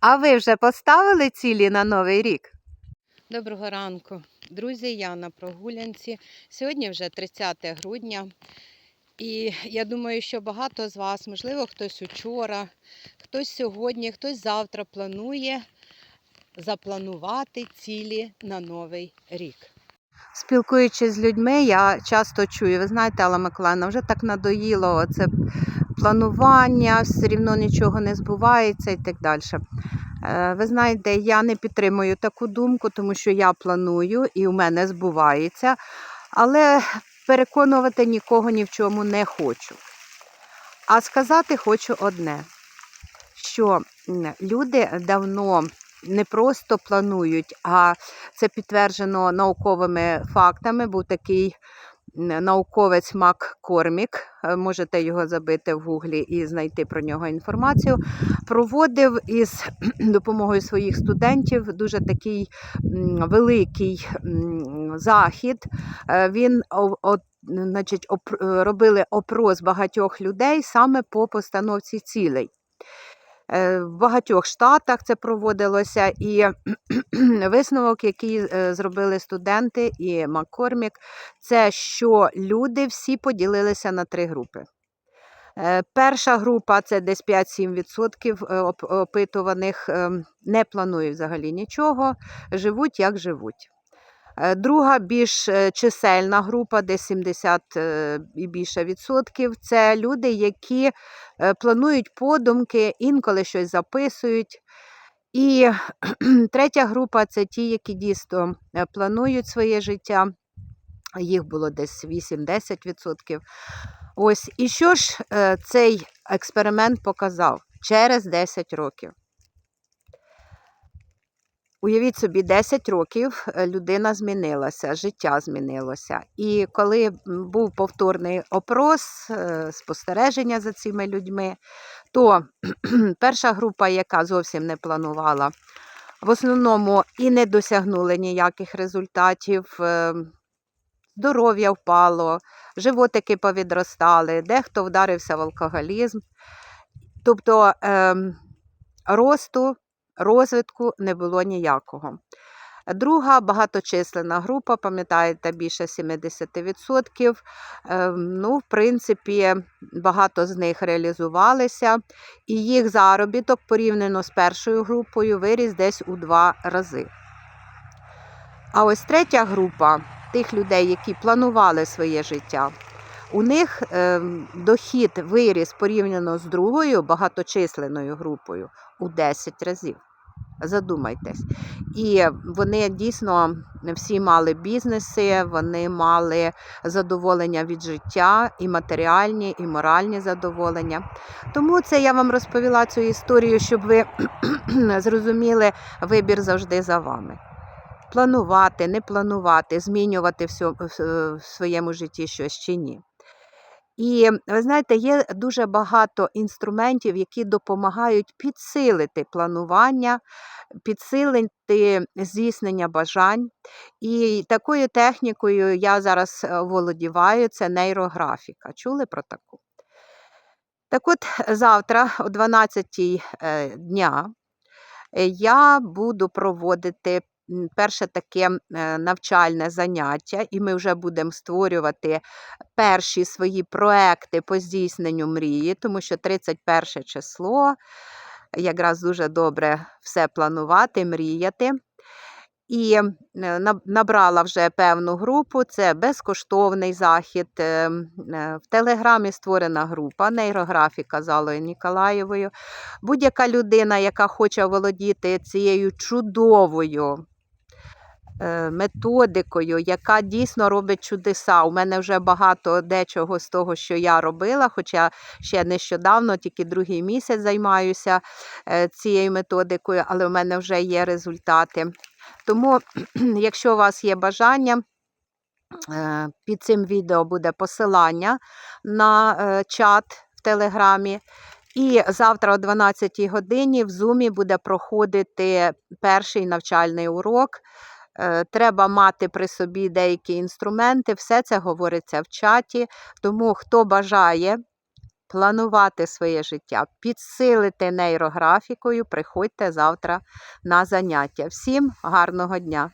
А ви вже поставили цілі на новий рік? Доброго ранку, друзі. Я на прогулянці. Сьогодні вже 30 грудня. І я думаю, що багато з вас, можливо, хтось учора, хтось сьогодні, хтось завтра планує запланувати цілі на новий рік. Спілкуючись з людьми, я часто чую, ви знаєте, Алла Миколаївна, вже так надоїло це планування, все рівно нічого не збувається і так далі. Е, Ви знаєте, я не підтримую таку думку, тому що я планую і у мене збувається, але переконувати нікого ні в чому не хочу. А сказати хочу одне, що люди давно не просто планують, а це підтверджено науковими фактами. Був такий науковець Мак Кормік, е, можете його забити в гуглі і знайти про нього інформацію. Проводив із допомогою своїх студентів дуже такий великий захід. Е, Він значить, оп- е, робили опрос багатьох людей саме по постановці цілей. Е, В багатьох штатах це проводилося, і висновок, який е, зробили студенти і Маккормік, це що люди всі поділилися на три групи. Е, Перша група це десь 5-7% е, опитуваних ем, не планують взагалі нічого, живуть як живуть. Е, Друга більш е, чисельна група, десь 70 е, і більше відсотків, це люди, які планують подумки, інколи щось записують. І третя група це ті, які дійсно планують своє життя. Їх було десь 8-10%. Ось, і що ж цей експеримент показав через 10 років? Уявіть собі, 10 років е, людина змінилася, життя змінилося. І коли був повторний опрос, е, спостереження за цими людьми, то перша група, яка зовсім не планувала, в основному і не досягнули ніяких результатів. е, Здоров'я впало, животики повідростали, дехто вдарився в алкоголізм. Тобто ем, росту, розвитку не було ніякого. Друга багаточисленна група, пам'ятаєте, більше 70%. Ем, ну, в принципі, багато з них реалізувалися, і їх заробіток порівняно з першою групою виріс десь у два рази. А ось третя група тих людей, які планували своє життя, у них ем, дохід виріс порівняно з другою багаточисленною групою у 10 разів. Задумайтесь. І вони дійсно всі мали бізнеси, вони мали задоволення від життя, і матеріальні, і моральні задоволення. Тому це я вам розповіла цю історію, щоб ви зрозуміли, вибір завжди за вами. Планувати, не планувати, змінювати в своєму житті щось чи ні. І ви знаєте, є дуже багато інструментів, які допомагають підсилити планування, підсилити здійснення бажань. І такою технікою я зараз е, володіваю, це нейрографіка. Чули про таку? Так от завтра, о 12 е, дня, е, я буду проводити перше таке е, навчальне заняття, і ми вже будемо створювати перші свої проекти по здійсненню мрії, тому що 31 число якраз дуже добре все планувати, мріяти. І е, набрала вже певну групу. Це безкоштовний захід. е, В Телеграмі створена група нейрографіка з Аллою Ніколаєвою. Будь-яка людина, яка хоче володіти цією чудовою методикою, яка дійсно робить чудеса. У мене вже багато дечого з того, що я робила, хоча ще нещодавно, тільки другий місяць займаюся е, цією методикою, але в мене вже є результати. Тому, якщо у вас є бажання, е, під цим відео буде посилання на е, чат в Телеграмі. І завтра о 12 годині в Zoom буде проходити перший навчальний урок. Е, треба мати при собі деякі інструменти, все це говориться в чаті. Тому хто бажає планувати своє життя, підсилити нейрографікою, приходьте завтра на заняття. Всім гарного дня!